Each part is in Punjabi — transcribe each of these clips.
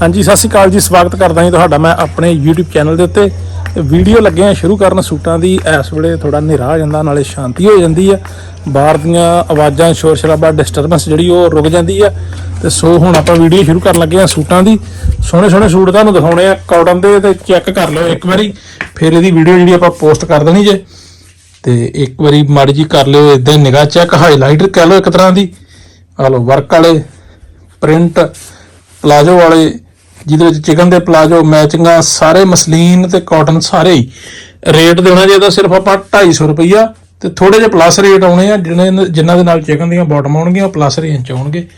ਹਾਂਜੀ, ਸਤਿ ਸ਼੍ਰੀ ਅਕਾਲ ਜੀ, ਸਵਾਗਤ ਕਰਦਾ ਹਾਂ ਤੁਹਾਡਾ। ਮੈਂ ਆਪਣੇ YouTube ਚੈਨਲ ਦੇ ਉੱਤੇ। ਵੀਡੀਓ ਲੱਗੇ ਆ ਸ਼ੁਰੂ ਕਰਨ ਸੂਟਾਂ ਦੀ। ਇਸ ਵੇਲੇ ਥੋੜਾ ਹਨੇਰਾ ਹੋ ਜਾਂਦਾ, ਨਾਲੇ ਸ਼ਾਂਤੀ ਹੋ ਜਾਂਦੀ ਆ। ਬਾਹਰ ਦੀਆਂ ਆਵਾਜ਼ਾਂ, ਸ਼ੋਰ ਸ਼ਰਾਬਾ ਡਿਸਟਰਬੈਂਸ ਜਿਹੜੀ ਉਹ ਰੁਕ ਜਾਂਦੀ ਆ। ਤੇ ਸੋ ਹੁਣ ਆਪਾਂ ਵੀਡੀਓ ਸ਼ੁਰੂ ਕਰਨ ਲੱਗੇ ਆ ਸੂਟਾਂ ਦੀ। ਸੋਹਣੇ ਸੋਹਣੇ ਸੂਟ ਤੁਹਾਨੂੰ ਦਿਖਾਉਣੇ ਆ। ਕਾਟਨ ਦੇ ਤੇ ਚੈੱਕ ਕਰ ਲਿਓ ਇੱਕ ਵਾਰੀ। ਫਿਰ ਇਹਦੀ ਵੀਡੀਓ ਜਿਹੜੀ ਆਪਾਂ ਪੋਸਟ ਕਰ ਦੇਣੀ ਜੇ। ਤੇ ਇੱਕ ਵਾਰੀ ਮਾੜੀ ਜੀ ਕਰ ਲਿਓ ਇਦਾਂ ਨਿਗਾਹ ਚੈੱਕ ਹਾਈਲਾਈਟਰ ਕਹਿ ਲਓ ਇੱਕ ਤਰ੍ਹਾਂ ਦੀ। ਆ ਲਓ ਵਰਕ ਵਾਲੇ ਪ੍ਰਿੰਟ ਪਲਾਜੋ ਵਾਲੇ ਜਿਹਦੇ ਵਿੱਚ ਚਿਕਨ ਦੇ ਪਲਾਜੋ, ਮੈਚਿੰਗਾਂ, ਸਾਰੇ ਮਸਲੀਨ ਤੇ ਕਾਟਨ ਸਾਰੇ ਹੀ। ਰੇਟ ਦੇਣਾ ਜੇ ਇਹਦਾ ਸਿਰਫ ਆਪਾਂ 250 ਰੁਪਈਆ ਤੇ ਥੋੜੇ ਜਿਹਾ ਪਲੱਸ ਰੇਟ ਆਉਣੇ ਆ, ਜਿਹਨੇ ਜਿਨ੍ਹਾਂ ਦੇ ਨਾਲ ਚਿਕਨ ਦੀਆਂ ਬਾਟਮ ਆਉਣਗੀਆਂ, ਉਹ ਪਲੱਸ ਰੇਂਜ ਚ ਆਉਣਗੇ।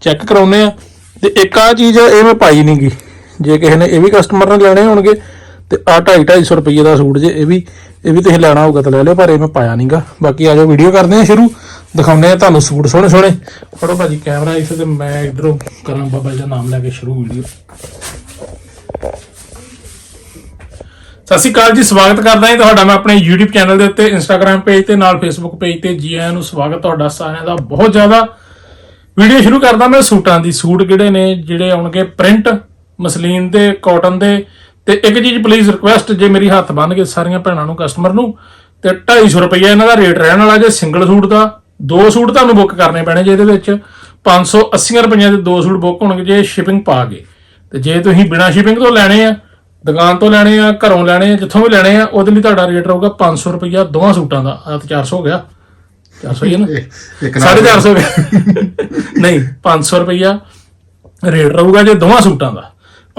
ਚੈੱਕ ਕਰਾਉਨੇ ਆ। ਤੇ ਇੱਕ ਆ ਚੀਜ਼ ਇਹ ਮੈਂ ਪਾਈ ਨਹੀਂਗੀ ਜੇ ਕਿਸੇ ਨੇ ਇਹ ਵੀ ਕਸਟਮਰ ਨੇ ਲੈਣੇ ਹੋਣਗੇ ਤੇ ਆ 2.5 250 ਰੁਪਏ ਦਾ ਸੂਟ ਜੇ, ਇਹ ਵੀ ਇਹ ਵੀ ਤੁਸੀਂ ਲੈਣਾ ਹੋਊਗਾ ਤਾਂ ਲੈ ਲਿਓ, ਪਰ ਇਹ ਮੈਂ ਪਾਇਆ ਨਹੀਂਗਾ ਬਾਕੀ ਆ ਜਾਓ, ਵੀਡੀਓ ਕਰਦੇ ਆ ਸ਼ੁਰੂ। ਦਿਖਾਉਂਦੇ ਆ ਤੁਹਾਨੂੰ ਸੂਟ ਸੋਹਣੇ ਸੋਹਣੇ। ਫੜੋ ਭਾਜੀ ਕੈਮਰਾ ਇੱਥੇ ਤੇ ਮੈਂ ਇਧਰੋਂ ਕਰਾਂ ਬਾਬਾ ਜੀ ਦਾ ਨਾਮ ਲੈ ਕੇ ਸ਼ੁਰੂ ਵੀਡੀਓ। ਸਤਿ ਸ਼੍ਰੀ ਅਕਾਲ ਜੀ, ਸਵਾਗਤ ਕਰਦਾ ਹਾਂ ਤੁਹਾਡਾ ਮੈਂ ਆਪਣੇ YouTube ਚੈਨਲ ਦੇ ਉੱਤੇ, Instagram ਪੇਜ ਤੇ, ਨਾਲ Facebook ਪੇਜ ਤੇ ਜੀ ਆਇਆਂ ਨੂੰ ਸਵਾਗਤ ਤੁਹਾਡਾ ਸਾਰਿਆਂ ਦਾ ਬਹੁਤ ਜ਼ਿਆਦਾ। ਵੀਡੀਓ ਸ਼ੁਰੂ ਕਰਦਾ ਮੈਂ ਸੂਟਾਂ ਦੀ। ਸੂਟ ਕਿਹੜੇ ਨੇ? ਜਿਹੜੇ ਆਉਣਗੇ ਪ੍ਰਿੰਟ ਮਸਲੀਨ ਦੇ ਕਾਟਨ ਦੇ ਤੇ ਇੱਕ ਚੀਜ਼ ਪਲੀਜ਼ ਰਿਕੁਐਸਟ ਜੇ ਮੇਰੀ ਹੱਥ ਬੰਨ ਕੇ ਸਾਰੀਆਂ ਭੈਣਾਂ ਨੂੰ ਕਸਟਮਰ ਨੂੰ ਤੇ 250 ਰੁਪਏ ਇਹਨਾਂ ਦਾ ਰੇਟ ਰਹਿਣ ਵਾਲਾ ਜੇ ਸਿੰਗਲ ਸੂਟ ਦਾ ਦੋ ਸੂਟ ਤੁਹਾਨੂੰ ਬੁੱਕ ਕਰਨੇ ਪੈਣੇ ਜੇ ਇਹਦੇ ਵਿੱਚ 580 ਰੁਪਈਆਂ ਦੇ ਦੋ ਸੂਟ ਬੁੱਕ ਹੋਣਗੇ ਜੇ ਸ਼ਿਪਿੰਗ ਪਾ ਕੇ। ਤੇ ਜੇ ਤੁਸੀਂ ਬਿਨਾ ਸ਼ਿਪਿੰਗ ਤੋਂ ਲੈਣੇ ਆ ਦੁਕਾਨ ਤੋਂ ਲੈਣੇ ਆ ਘਰੋਂ ਲੈਣੇ ਆ ਜਿੱਥੋਂ ਵੀ ਲੈਣੇ ਆ ਉਹਦੇ ਲਈ ਤੁਹਾਡਾ ਰੇਟ ਰਹੂਗਾ 500 ਰੁਪਈਆ ਦੋਵਾਂ ਸੂਟਾਂ ਦਾ। ਆ ਤਾਂ 400 ਹੋ ਗਿਆ। 400 ਹੀ ਹੈ ਨਾ? ਇੱਕ ਨਾਲ 450 ਹੋ ਗਿਆ। ਨਹੀਂ 500 ਰੁਪਈਆ ਰੇਟ ਰਹੂਗਾ ਜੇ ਦੋਵਾਂ ਸੂਟਾਂ ਦਾ।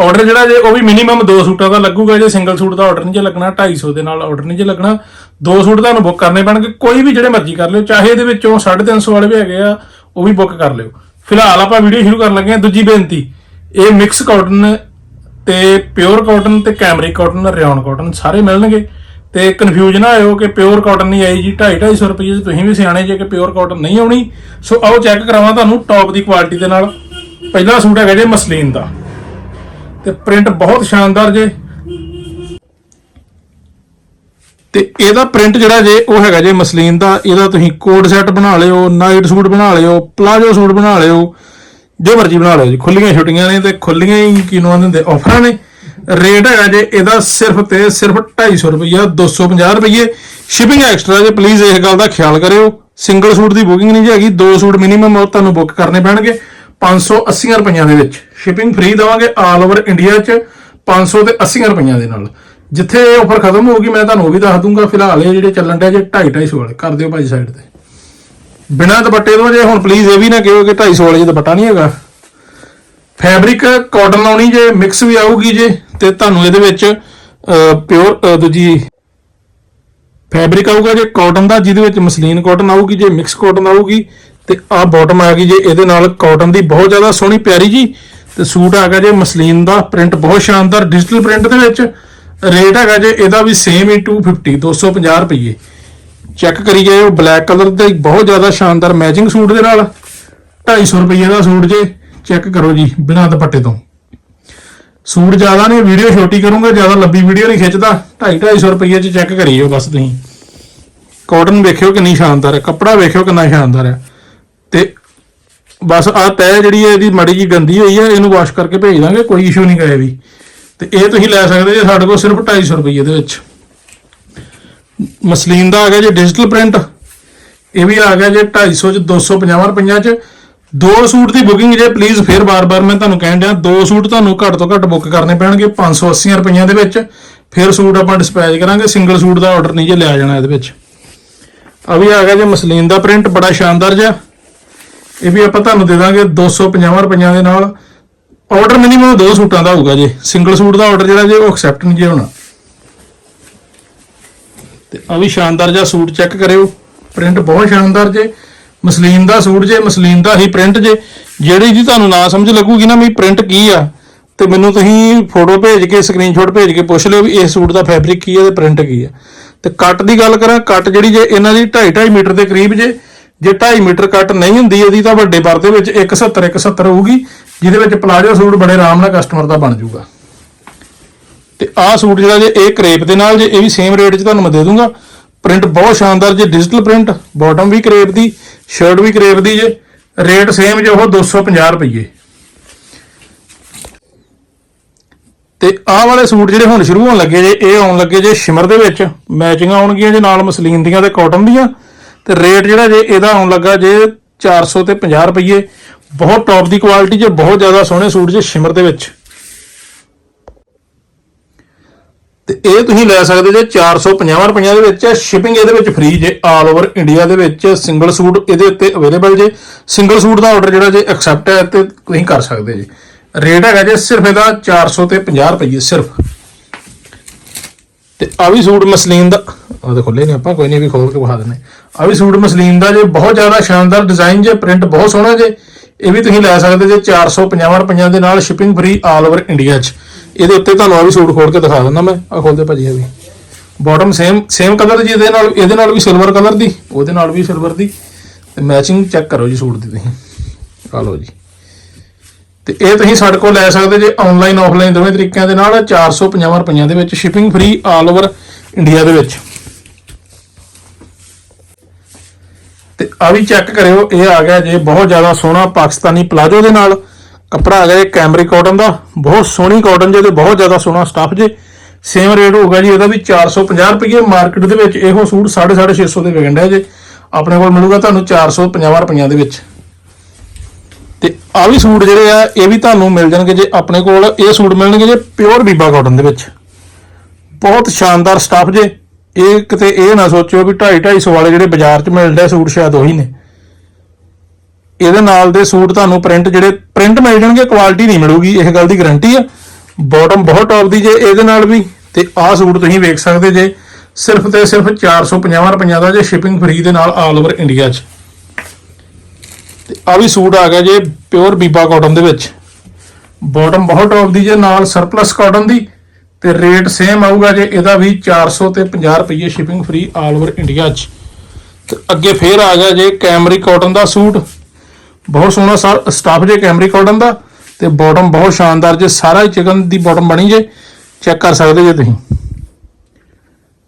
ਆਰਡਰ ਜਿਹੜਾ ਜੇ ਉਹ ਵੀ ਮਿਨੀਮਮ ਦੋ ਸੂਟਾਂ ਦਾ ਲੱਗੂਗਾ, ਜੇ ਸਿੰਗਲ ਸੂਟ ਦਾ ਆਰਡਰ ਨਹੀਂ ਜੇ ਲੱਗਣਾ 250 ਦੇ ਨਾਲ ਆਰਡਰ ਨਹੀਂ ਜੇ ਲੱਗਣਾ, ਦੋ ਸੂਟ ਤੁਹਾਨੂੰ ਬੁੱਕ ਕਰਨੇ ਪੈਣਗੇ, ਕੋਈ ਵੀ ਜਿਹੜੇ ਮਰਜ਼ੀ ਕਰ ਲਿਓ, ਚਾਹੇ ਇਹਦੇ ਵਿੱਚੋਂ 350 ਵਾਲੇ ਵੀ ਹੈਗੇ ਆ, ਉਹ ਵੀ ਬੁੱਕ ਕਰ ਲਿਓ। ਫਿਲਹਾਲ ਆਪਾਂ ਵੀਡੀਓ ਸ਼ੁਰੂ ਕਰਨ ਲੱਗੇ ਹਾਂ, ਦੂਜੀ ਬੇਨਤੀ, ਇਹ ਮਿਕਸ ਕਾਟਨ ਤੇ ਪਿਓਰ ਕਾਟਨ ਤੇ ਕੈਮਰਿਕ ਕਾਟਨ ਰਿਓਨ ਕਾਟਨ ਸਾਰੇ ਮਿਲਣਗੇ। ਤੇ ਕਨਫਿਊਜ਼ ਨਾ ਹੋਇਓ ਕਿ ਪਿਓਰ ਕਾਟਨ ਨਹੀਂ ਆਈ ਜੀ 2.5 250 ਰੁਪਏ ਚ ਤੁਸੀਂ ਵੀ ਸਿਆਣੇ ਜੇ ਕਿ ਪਿਓਰ ਕਾਟਨ ਨਹੀਂ ਆਉਣੀ। ਸੋ ਆਓ ਚੈੱਕ ਕਰਾਵਾਂ ਤੁਹਾਨੂੰ ਟੌਪ ਦੀ ਕੁਆਲਿਟੀ ਦੇ ਨਾਲ। ਪਹਿਲਾ ਸੂਟ ਹੈਗਾ ਜੇ ਮਸਲੀਨ ਦਾ। ਤੇ ਪ੍ਰਿੰਟ ਬਹੁਤ ਸ਼ਾਨਦਾਰ ਜੇ। ਤੇ ਇਹਦਾ ਪ੍ਰਿੰਟ ਜਿਹੜਾ ਜੇ, ਉਹ ਹੈਗਾ ਜੇ ਮਸਲੀਨ ਦਾ। ਇਹਦਾ ਤੁਸੀਂ ਕੋਟ ਸੈੱਟ ਬਣਾ ਲਿਓ, ਨਾਈਟ ਸੂਟ ਬਣਾ ਲਿਓ, ਪਲਾਜੋ ਸੂਟ ਬਣਾ ਲਿਓ, ਜੋ ਮਰਜ਼ੀ ਬਣਾ ਲਿਓ ਜੀ। ਖੁੱਲੀਆਂ ਛੁੱਟੀਆਂ ਨੇ ਤੇ ਖੁੱਲੀਆਂ ਹੀ ਕਿਨੋਂ ਦਿੰਦੇ ਆਫਰਾਂ ਨੇ। ਰੇਟ ਹੈਗਾ ਜੇ, ਇਹਦਾ ਸਿਰਫ ਤੇ ਸਿਰਫ 250 ਰੁਪਈਆ 250 ਰੁਪਈਏ। ਸ਼ਿਪਿੰਗ ਐਕਸਟਰਾ ਜੇ ਪਲੀਜ਼ ਇਸ ਗੱਲ ਦਾ ਖਿਆਲ ਕਰਿਓ। ਸਿੰਗਲ ਸੂਟ ਦੀ ਬੁਕਿੰਗ ਨਹੀਂ ਜੀ ਹੈਗੀ, ਦੋ ਸੂਟ ਮਿਨੀਮਮ ਤੁਹਾਨੂੰ ਬੁੱਕ ਕਰਨੇ ਪੈਣਗੇ। 580 ਰੁਪਈਆਂ ਦੇ ਵਿੱਚ। ਸ਼ਿਪਿੰਗ ਫ੍ਰੀ ਦਵਾਂਗੇ ਆਲ ਓਵਰ ਇੰਡੀਆ 'ਚ 500 ਤੇ 80 ਰੁਪਈਆਂ ਦੇ ਨਾਲ। ਜਿੱਥੇ ਇਹ ਆਫਰ ਖਤਮ ਹੋਊਗੀ, ਮੈਂ ਤੁਹਾਨੂੰ ਉਹ ਵੀ ਦੱਸ ਦੂੰਗਾ। ਫਿਲਹਾਲ ਇਹ ਜਿਹੜੇ ਚੱਲਣ ਡਿਆ ਜੇ 2.5 250 ਵਾਲੇ। ਕਰ ਦਿਓ ਭਾਜੀ ਸਾਈਡ ਤੇ। ਬਿਨਾਂ ਦੁਪੱਟੇ ਤੋਂ ਜੇ ਹੁਣ ਪਲੀਜ਼ ਇਹ ਵੀ ਨਾ ਕਹੋ ਕਿ 250 ਵਾਲੇ ਜੇ ਦੁਪੱਟਾ ਨਹੀਂ ਹੈਗਾ। ਫੈਬਰਿਕ ਕਾਟਨ ਲਾਉਣੀ ਜੇ ਮਿਕਸ ਵੀ ਆਊਗੀ ਜੇ, ਤੇ ਤੁਹਾਨੂੰ ਇਹਦੇ ਵਿੱਚ ਪਿਓਰ ਦੂਜੀ ਫੈਬਰਿਕ ਆਊਗਾ ਜੇ। ਕਾਟਨ ਦਾ, ਜਿਹਦੇ ਵਿੱਚ ਮਸਲੀਨ ਕਾਟਨ ਆਊਗੀ ਜੇ ਮਿਕਸ ਕਾਟਨ ਆਊਗੀ। ਤੇ ਆਹ ਬਾਟਮ ਆ ਗਈ ਜੇ, ਇਹਦੇ ਨਾਲ ਕਾਟਨ ਦੀ ਬਹੁਤ ਜ਼ਿਆਦਾ ਸੋਹਣੀ ਪਿਆਰੀ ਜੀ। ਤੇ ਸੂਟ ਆ ਗਿਆ ਜੇ, ਮਸਲੀਨ ਦਾ ਪ੍ਰਿੰਟ ਬਹੁਤ ਸ਼ਾਨਦਾਰ ਡਿਜੀਟਲ ਪ੍ਰਿੰਟ ਦੇ ਵਿੱਚ। ਰੇਟ ਹੈਗਾ ਜੇ, ਇਹਦਾ ਵੀ ਸੇਮ ਹੀ 250 250 ਰੁਪਏ ਚੈੱਕ ਕਰੀ ਜਾਇਓ ਬਲੈਕ ਕਲਰ ਦਾ ਬਹੁਤ ਜ਼ਿਆਦਾ ਸ਼ਾਨਦਾਰ ਮੈਚਿੰਗ ਸੂਟ ਦੇ ਨਾਲ। 250 ਰੁਪਏ ਦਾ ਸੂਟ ਜੇ ਚੈੱਕ ਕਰੋ ਜੀ, ਬਿਨਾਂ ਦੁਪੱਟੇ ਤੋਂ। ਸੂਟ ਜ਼ਿਆਦਾ ਨਹੀਂ ਵੀਡੀਓ ਛੋਟੀ ਕਰੂੰਗਾ, ਜ਼ਿਆਦਾ ਲੰਬੀ ਵੀਡੀਓ ਨਹੀਂ ਖਿੱਚਦਾ। 250 250 ਰੁਪਏ ਚ ਚੈੱਕ ਕਰੀਓ ਬਸ ਤੁਸੀਂ। ਕਾਟਨ ਵੇਖਿਓ ਕਿੰਨੀ ਸ਼ਾਨਦਾਰ ਹੈ, ਕੱਪੜਾ ਵੇਖਿਓ ਕਿੰਨਾ ਸ਼ਾਨਦਾਰ ਹੈ। ਬਸ ਆ ਤੈ ਜਿਹੜੀ ਹੈ, ਇਹਦੀ ਮੜੀ ਜੀ ਗੰਦੀ ਹੋਈ ਹੈ, ਇਹਨੂੰ ਵਾਸ਼ ਕਰਕੇ ਭੇਜ ਦਾਂਗੇ, ਕੋਈ ਇਸ਼ੂ ਨਹੀਂ ਕਰੇ ਵੀ ਤੇ ਇਹ ਤੁਸੀਂ ਲੈ ਸਕਦੇ ਜੇ ਸਾਡੇ ਕੋਲ ਸਿਰਫ 250 ਰੁਪਏ ਦੇ ਵਿੱਚ। ਮਸਲੀਨ ਦਾ ਆ ਗਿਆ ਜੇ ਡਿਜੀਟਲ ਪ੍ਰਿੰਟ ਇਹ ਵੀ ਆ ਗਿਆ ਜੇ 250 ਚ 250 ਰੁਪਈਆ ਚ। ਦੋ ਸੂਟ ਦੀ ਬੁਕਿੰਗ ਜੇ ਪਲੀਜ਼ ਫੇਰ ਬਾਰ-ਬਾਰ ਮੈਂ ਤੁਹਾਨੂੰ ਕਹਿਣ ਦਿਆਂ ਦੋ ਸੂਟ ਤੁਹਾਨੂੰ ਘੱਟ ਤੋਂ ਘੱਟ ਬੁੱਕ ਕਰਨੇ ਪੈਣਗੇ 580 ਰੁਪਈਆ ਦੇ ਵਿੱਚ। ਫਿਰ ਸੂਟ ਆਪਾਂ ਡਿਸਪੈਚ ਕਰਾਂਗੇ ਸਿੰਗਲ ਸੂਟ ਦਾ ਆਰਡਰ ਨਹੀਂ ਜੇ ਲਿਆ ਜਾਣਾ ਇਹਦੇ ਵਿੱਚ। ਆ ਵੀ ਆ ਗਿਆ ਜੇ ਮਸਲੀਨ ਦਾ ਪ੍ਰਿੰਟ ਬੜਾ ਸ਼ਾਨਦਾਰ ਜਿਹਾ। ਇਹ ਵੀ ਆਪਾਂ ਤੁਹਾਨੂੰ ਦੇ ਦਾਂਗੇ 250 ਰੁਪਈਆਂ ਦੇ ਨਾਲ। ਆਰਡਰ ਮਿਨੀਮਮ ਦੋ ਸੂਟਾਂ ਦਾ ਹੋਊਗਾ ਜੇ। ਸਿੰਗਲ ਸੂਟ ਦਾ ਆਰਡਰ ਜਿਹੜਾ ਜੇ, ਉਹ ਐਕਸੈਪਟ ਨਹੀਂ ਜੇ ਹੋਣਾ। ਤੇ ਆ ਵੀ ਸ਼ਾਨਦਾਰ ਜਿਹਾ ਸੂਟ ਚੈੱਕ ਕਰਿਓ। ਪ੍ਰਿੰਟ ਬਹੁਤ ਸ਼ਾਨਦਾਰ ਜੇ। ਮਸਲੀਨ ਦਾ ਸੂਟ ਜੇ, ਮਸਲੀਨ ਦਾ ਹੀ ਪ੍ਰਿੰਟ ਜੇ। ਜਿਹੜੀ ਜੀ ਤੁਹਾਨੂੰ ਨਾ ਸਮਝ ਲੱਗੂਗੀ ਨਾ ਵੀ ਪ੍ਰਿੰਟ ਕੀ ਆ, ਤੇ ਮੈਨੂੰ ਤੁਸੀਂ ਫੋਟੋ ਭੇਜ ਕੇ ਸਕਰੀਨਸ਼ਾਟ ਭੇਜ ਕੇ ਪੁੱਛ ਲਿਓ ਵੀ ਇਹ ਸੂਟ ਦਾ ਫੈਬਰਿਕ ਕੀ ਹੈ ਤੇ ਪ੍ਰਿੰਟ ਕੀ ਆ। ਤੇ ਕੱਟ ਦੀ ਗੱਲ ਕਰਾਂ ਕੱਟ ਜਿਹੜੀ ਜੇ, ਇਹਨਾਂ ਦੀ 2.5 2.5 ਮੀਟਰ ਦੇ ਕਰੀਬ ਜੇ। ਜੇ 2.5 ਮੀਟਰ ਕੱਟ ਨਹੀਂ ਹੁੰਦੀ ਇਹਦੀ ਤਾਂ ਵੱਡੇ ਪਰ ਦੇ ਵਿੱਚ 170 170 ਹੋਊਗੀ, ਜਿਹਦੇ ਵਿੱਚ ਪਲਾਜੋ ਸੂਟ ਬੜੇ ਆਰਾਮ ਨਾਲ ਕਸਟਮਰ ਦਾ ਬਣ ਜਾਊਗਾ। ਤੇ ਆਹ ਸੂਟ ਜਿਹੜਾ ਜੇ ਇਹ ਕਰੇਪ ਦੇ ਨਾਲ, ਜੇ ਇਹ ਵੀ ਸੇਮ ਰੇਟ 'ਚ ਤੁਹਾਨੂੰ ਮੈਂ ਦੇ ਦੂੰਗਾ। ਪ੍ਰਿੰਟ ਬਹੁਤ ਸ਼ਾਨਦਾਰ ਜੇ ਡਿਜੀਟਲ ਪ੍ਰਿੰਟ ਬਾਟਮ ਵੀ ਕਰੇਪ ਦੀ ਸ਼ਰਟ ਵੀ ਕਰੇਪ ਦੀ ਜੇ, ਰੇਟ ਸੇਮ ਜੇ ਉਹ 250 ਰੁਪਏ ਤੇ ਆਹ ਵਾਲੇ ਸੂਟ ਜਿਹੜੇ ਹੁਣ ਸ਼ੁਰੂ ਹੋਣ ਲੱਗੇ ਜੇ, ਇਹ ਆਉਣ ਲੱਗੇ ਜੇ ਸ਼ਿਮਰ ਦੇ ਵਿੱਚ ਮੈਚਿੰਗ ਆਉਣਗੀਆਂ ਜੇ ਨਾਲ ਮਸਲੀਨ ਦੀਆਂ ਤੇ ਕਾਟਨ ਦੀਆਂ। ਤੇ ਰੇਟ ਜਿਹੜਾ ਜੇ ਇਹਦਾ ਆਉਣ ਲੱਗਾ ਜੇ 400 ਤੇ 50 ਰੁਪਏ ਬਹੁਤ ਟੌਪ ਦੀ ਕੁਆਲਿਟੀ 'ਚ ਬਹੁਤ ਜ਼ਿਆਦਾ ਸੋਹਣੇ ਸੂਟ ਜੇ ਸ਼ਿਮਰ ਦੇ ਵਿੱਚ। ਤੇ ਇਹ ਤੁਸੀਂ ਲੈ ਸਕਦੇ ਜੇ 450 ਰੁਪਈਆਂ ਦੇ ਵਿੱਚ ਸ਼ਿਪਿੰਗ ਇਹਦੇ ਵਿੱਚ ਫ੍ਰੀ ਜੇ ਆਲ ਓਵਰ ਇੰਡੀਆ ਦੇ ਵਿੱਚ ਸਿੰਗਲ ਸੂਟ ਇਹਦੇ ਉੱਤੇ ਅਵੇਲੇਬਲ ਜੇ। ਸਿੰਗਲ ਸੂਟ ਦਾ ਆਰਡਰ ਜਿਹੜਾ ਜੇ ਐਕਸੈਪਟ ਹੈ, ਤੇ ਤੁਸੀਂ ਕਰ ਸਕਦੇ ਜੇ। ਰੇਟ ਹੈਗਾ ਜੇ ਸਿਰਫ ਇਹਦਾ 400 ਤੇ 50 ਰੁਪਏ ਸਿਰਫ। ਤੇ ਆ ਵੀ ਸੂਟ ਮਸਲੀਨ ਦਾ। ਆ ਤੇ ਖੋਲੇ ਨਹੀਂ ਆਪਾਂ ਕੋਈ ਨਹੀਂ, ਵੀ ਖੋਲ ਕੇ ਵਿਖਾ ਦਿੰਨੇ ਆ ਵੀ ਸੂਟ ਮਸਲੀਨ ਦਾ ਜੇ, ਬਹੁਤ ਜ਼ਿਆਦਾ ਸ਼ਾਨਦਾਰ ਡਿਜ਼ਾਈਨ ਜੇ ਪ੍ਰਿੰਟ ਬਹੁਤ ਸੋਹਣਾ ਜੇ, ਇਹ ਵੀ ਤੁਸੀਂ ਲੈ ਸਕਦੇ ਜੇ 450 ਰੁਪਈਆਂ ਦੇ ਨਾਲ shipping free all over India 'ਚ। ਇਹਦੇ ਉੱਤੇ ਤੁਹਾਨੂੰ ਆ ਵੀ ਸੂਟ ਖੋਲ ਕੇ ਦਿਖਾ ਦਿੰਦਾ ਮੈਂ ਆ ਖੋਲਦੇ ਭਾਜੀ, ਇਹ ਵੀ। ਬਾਟਮ ਸੇਮ ਸੇਮ ਕਲਰ ਜੀ, ਇਹਦੇ ਨਾਲ ਇਹਦੇ ਨਾਲ ਵੀ ਸਿਲਵਰ ਕਲਰ ਦੀ, ਉਹਦੇ ਨਾਲ ਵੀ ਸਿਲਵਰ ਦੀ। ਤੇ ਮੈਚਿੰਗ ਚੈੱਕ ਕਰੋ ਜੀ ਸੂਟ ਦੀ ਤੁਸੀਂ। ਆ ਲਓ ਜੀ। ਤੇ ਇਹ ਤੁਸੀਂ ਸਾਡੇ ਕੋਲ ਲੈ ਸਕਦੇ ਜੇ ਆਨਲਾਈਨ ਆਫਲਾਈਨ ਦੋਵੇਂ ਤਰੀਕਿਆਂ ਦੇ ਨਾਲ 450 ਰੁਪਈਆਂ ਦੇ ਵਿੱਚ shipping free all over India ਦੇ ਵਿੱਚ। ਤੇ ਆ ਵੀ ਚੈੱਕ ਕਰਿਓ, ਇਹ ਆ ਗਿਆ ਜੇ ਬਹੁਤ ਜ਼ਿਆਦਾ ਸੋਹਣਾ ਪਾਕਿਸਤਾਨੀ ਪਲਾਜੋ ਦੇ ਨਾਲ। ਕੱਪੜਾ ਆ ਗਿਆ ਇਹ ਕੈਮਰੀ ਕਾਟਨ ਦਾ। ਬਹੁਤ ਸੋਹਣੀ ਕਾਟਨ ਜੇ ਤੇ ਬਹੁਤ ਜ਼ਿਆਦਾ ਸੋਹਣਾ ਸਟੱਫ ਜੇ। ਸੇਮ ਰੇਟ ਹੋਊਗਾ ਜੀ, ਉਹਦਾ ਵੀ 450 ਰੁਪਏ ਮਾਰਕੀਟ ਦੇ ਵਿੱਚ। ਇਹੋ ਸੂਟ 650 ਦੇ ਵਿਕਣ ਡਿਆ ਜੇ। ਆਪਣੇ ਕੋਲ ਮਿਲੂਗਾ ਤੁਹਾਨੂੰ 450 ਰੁਪਈਆਂ ਦੇ ਵਿੱਚ। ਤੇ ਆ ਵੀ ਸੂਟ ਜਿਹੜੇ ਆ, ਇਹ ਵੀ ਤੁਹਾਨੂੰ ਮਿਲ ਜਾਣਗੇ ਜੇ ਆਪਣੇ ਕੋਲ। ਇਹ ਸੂਟ ਮਿਲਣਗੇ ਜੇ ਪਿਓਰ ਬੀਬਾ ਕਾਟਨ ਦੇ ਵਿੱਚ। ਬਹੁਤ ਸ਼ਾਨਦਾਰ ਸਟੱਫ ਜੇ। ਇਹ ਕਿਤੇ ਇਹ ਨਾ ਸੋਚਿਓ ਵੀ 2.5 250 ਵਾਲੇ ਜਿਹੜੇ ਬਾਜ਼ਾਰ 'ਚ ਮਿਲਦੇ ਆ ਸੂਟ ਸ਼ਾਇਦ ਉਹੀ ਨੇ। ਇਹਦੇ ਨਾਲ ਦੇ ਸੂਟ ਤੁਹਾਨੂੰ ਪ੍ਰਿੰਟ ਜਿਹੜੇ ਪ੍ਰਿੰਟ ਮਿਲ ਜਾਣਗੇ ਕੁਆਲਿਟੀ ਨਹੀਂ ਮਿਲੂਗੀ, ਇਹ ਗੱਲ ਦੀ ਗਾਰੰਟੀ ਆ। ਬਾਟਮ ਬਹੁਤ ਟੌਪ ਦੀ ਜੇ ਇਹਦੇ ਨਾਲ ਵੀ, ਤੇ ਆਹ ਸੂਟ ਤੁਸੀਂ ਵੇਖ ਸਕਦੇ ਜੇ, ਸਿਰਫ ਤੇ ਸਿਰਫ 450 ਰੁਪਈਆ ਦਾ ਜੇ ਸ਼ਿਪਿੰਗ ਫ੍ਰੀ ਦੇ ਨਾਲ ਆਲ ਓਵਰ ਇੰਡੀਆ 'ਚ। ਤੇ ਆ ਵੀ ਸੂਟ ਆ ਗਿਆ ਜੇ ਪਿਓਰ ਬੀਬਾ ਕਾਟਨ ਦੇ ਵਿੱਚ। ਬਾਟਮ ਬਹੁਤ ਟੌਪ ਦੀ ਜੇ, ਨਾਲ ਸਰਪਲਸ ਕਾਟਨ ਦੀ। ਤੇ ਰੇਟ ਸੇਮ ਆਊਗਾ ਜੇ ਇਹਦਾ ਵੀ 400 ਤੇ 50 ਰੁਪਏ shipping free all over India 'ਚ। ਤੇ ਅੱਗੇ ਫੇਰ ਆ ਗਿਆ ਜੇ ਕੈਮਰੀ ਕਾਟਨ ਦਾ ਸੂਟ। ਬਹੁਤ ਸੋਹਣਾ ਸਟਾਫ ਜੇ ਕੈਮਰੀ ਕਾਟਨ ਦਾ, ਤੇ ਬਾਟਮ ਬਹੁਤ ਸ਼ਾਨਦਾਰ ਜੇ, ਸਾਰਾ ਹੀ ਚਿਕਨ ਦੀ ਬਾਟਮ ਬਣੀ ਜੇ ਚੈੱਕ ਕਰ ਸਕਦੇ ਜੇ ਤੁਸੀਂ।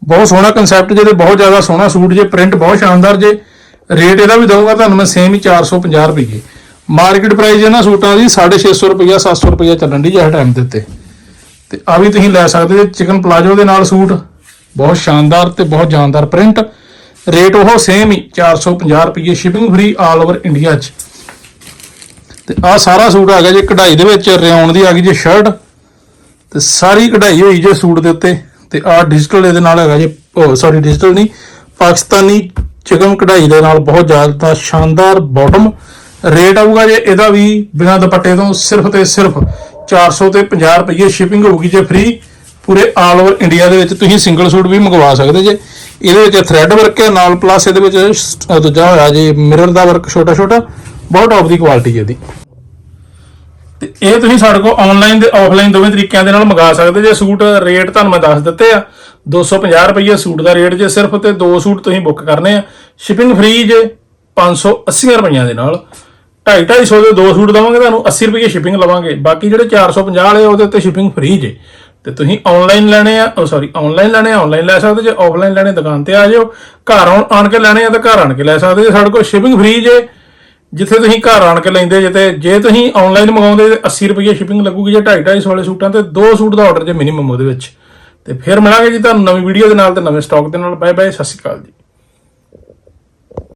ਬਹੁਤ ਸੋਹਣਾ ਕਨਸੈਪਟ ਜੇ ਤੇ ਬਹੁਤ ਜ਼ਿਆਦਾ ਸੋਹਣਾ ਸੂਟ ਜੇ ਪ੍ਰਿੰਟ ਬਹੁਤ ਸ਼ਾਨਦਾਰ ਜੇ ਰੇਟ ਇਹਦਾ ਵੀ ਦਊਂਗਾ, ਤੁਹਾਨੂੰ ਮੈਂ ਸੇਮ ਹੀ 450 ਰੁਪਏ ਮਾਰਕੀਟ ਪ੍ਰਾਈਸ ਇਹਨਾਂ ਸੂਟਾਂ ਦੀ 650 ਰੁਪਏ 700 ਰੁਪਏ ਚੱਲਣ ਦੀ ਜਿਹੜਾ ਟਾਈਮ ਦੇ ਉੱਤੇ। ਤੇ ਆ ਵੀ ਤੁਸੀਂ ਲੈ ਸਕਦੇ ਜੇ ਚਿਕਨ ਪਲਾਜੋ ਦੇ ਨਾਲ ਸੂਟ। ਬਹੁਤ ਸ਼ਾਨਦਾਰ ਤੇ ਬਹੁਤ ਜਾਨਦਾਰ ਪ੍ਰਿੰਟ। ਰੇਟ ਉਹ ਸੇਮ ਹੀ 450 ਰੁਪਏ shipping free all over India 'ਚ। ਤੇ ਆ ਸਾਰਾ ਸੂਟ ਆ ਗਿਆ ਜੇ, ਕਢਾਈ ਦੇ ਵਿੱਚ ਰਿਆਉਣ ਦੀ ਆ ਗਈ ਜੇ ਸ਼ਰਟ ਤੇ ਸਾਰੀ ਕਢਾਈ ਹੋਈ ਜੇ ਸੂਟ ਦੇ ਉੱਤੇ। ਤੇ ਆ ਡਿਜੀਟਲ ਇਹਦੇ ਨਾਲ ਹੈਗਾ ਜੇ ਸੌਰੀ ਡਿਜੀਟਲ ਨਹੀਂ, ਪਾਕਿਸਤਾਨੀ ਚਿਕਨ ਕਢਾਈ ਦੇ ਨਾਲ ਬਹੁਤ ਜ਼ਿਆਦਾ ਸ਼ਾਨਦਾਰ ਬਾਟਮ ਰੇਟ ਆਊਗਾ ਜੇ, ਇਹਦਾ ਵੀ ਬਿਨਾਂ ਦੁਪੱਟੇ ਤੋਂ ਸਿਰਫ ਤੇ ਸਿਰਫ 400 ਤੇ 50 ਰੁਪਏ ਸ਼ਿਪਿੰਗ ਹੋਊਗੀ ਜੇ ਫ੍ਰੀ ਪੂਰੇ ਆਲ ਓਵਰ ਇੰਡੀਆ ਦੇ ਵਿੱਚ ਤੁਸੀਂ ਸਿੰਗਲ ਸੂਟ ਵੀ ਮੰਗਵਾ ਸਕਦੇ ਜੇ। ਇਹਦੇ ਵਿੱਚ ਥ੍ਰੈਡ ਵਰਕ ਹੈ, ਨਾਲ ਪਲੱਸ ਇਹਦੇ ਵਿੱਚ ਦੂਜਾ ਹੋਇਆ ਜੇ ਮਿਰਰ ਦਾ ਵਰਕ ਛੋਟਾ ਛੋਟਾ ਬਹੁਤ ਟੌਪ ਦੀ ਕੁਆਲਿਟੀ ਹੈ ਇਹਦੀ। ਤੇ ਇਹ ਤੁਸੀਂ ਸਾਡੇ ਕੋਲ ਆਨਲਾਈਨ ਤੇ ਆਫਲਾਈਨ ਦੋਵੇਂ ਤਰੀਕਿਆਂ ਦੇ ਨਾਲ ਮੰਗਾ ਸਕਦੇ ਜੇ। ਸੂਟ ਰੇਟ ਤੁਹਾਨੂੰ ਮੈਂ ਦੱਸ ਦਿੱਤੇ ਆ। 250 ਰੁਪਏ ਸੂਟ ਦਾ ਰੇਟ ਜੇ ਸਿਰਫ ਤੇ ਦੋ ਸੂਟ ਤੁਸੀਂ ਬੁੱਕ ਕਰਨੇ ਆ। ਸ਼ਿਪਿੰਗ ਫ੍ਰੀ ਜੇ 580 ਰੁਪਈਆਂ ਦੇ ਨਾਲ। ਢਾਈ 250 ਦੇ ਦੋ ਸੂਟ ਦਵਾਂਗੇ ਤੁਹਾਨੂੰ 80 ਰੁਪਏ ਸ਼ਿਪਿੰਗ ਲਵਾਂਗੇ। ਬਾਕੀ ਜਿਹੜੇ 450 ਵਾਲੇ ਆ, ਉਹਦੇ ਉੱਤੇ ਸ਼ਿਪਿੰਗ ਫ੍ਰੀ ਜੇ। ਤੇ ਤੁਸੀਂ ਆਨਲਾਈਨ ਲੈਣੇ ਆ ਉਹ ਸੌਰੀ ਆਨਲਾਈਨ ਲੈਣੇ ਆ ਆਨਲਾਈਨ ਲੈ ਸਕਦੇ ਜੇ ਆਫਲਾਈਨ ਲੈਣੇ ਦੁਕਾਨ ਤੇ ਆ ਜਾਓ। ਘਰ ਆਣ ਕੇ ਲੈਣੇ ਆ ਤਾਂ ਘਰ ਆਣ ਕੇ ਲੈ ਸਕਦੇ ਜੇ ਸਾਡੇ ਕੋਲ ਸ਼ਿਪਿੰਗ ਫ੍ਰੀ ਜੇ। ਜਿੱਥੇ ਤੁਸੀਂ ਘਰ ਆਣ ਕੇ ਲੈਂਦੇ ਜੇ ਤੇ ਜੇ ਤੁਸੀਂ ਆਨਲਾਈਨ ਮੰਗਾਉਂਦੇ ਤੇ 80 ਰੁਪਏ ਸ਼ਿਪਿੰਗ ਲੱਗੂਗੀ ਜੇ 250 250 ਵਾਲੇ ਸੂਟਾਂ ਤੇ ਦੋ ਸੂਟ ਦਾ ਆਰਡਰ ਜੇ ਮਿਨੀਮਮ ਉਹਦੇ ਵਿੱਚ। ਤੇ ਫਿਰ ਮਿਲਾਂਗੇ ਜੀ ਤੁਹਾਨੂੰ ਨਵੀਂ ਵੀਡੀਓ ਦੇ ਨਾਲ ਤੇ ਨਵੇਂ ਸਟਾਕ ਦੇ ਨਾਲ। ਬਾਏ ਬਾਏ ਸਤਿ ਸ਼੍ਰੀ ਅਕਾਲ ਜੀ।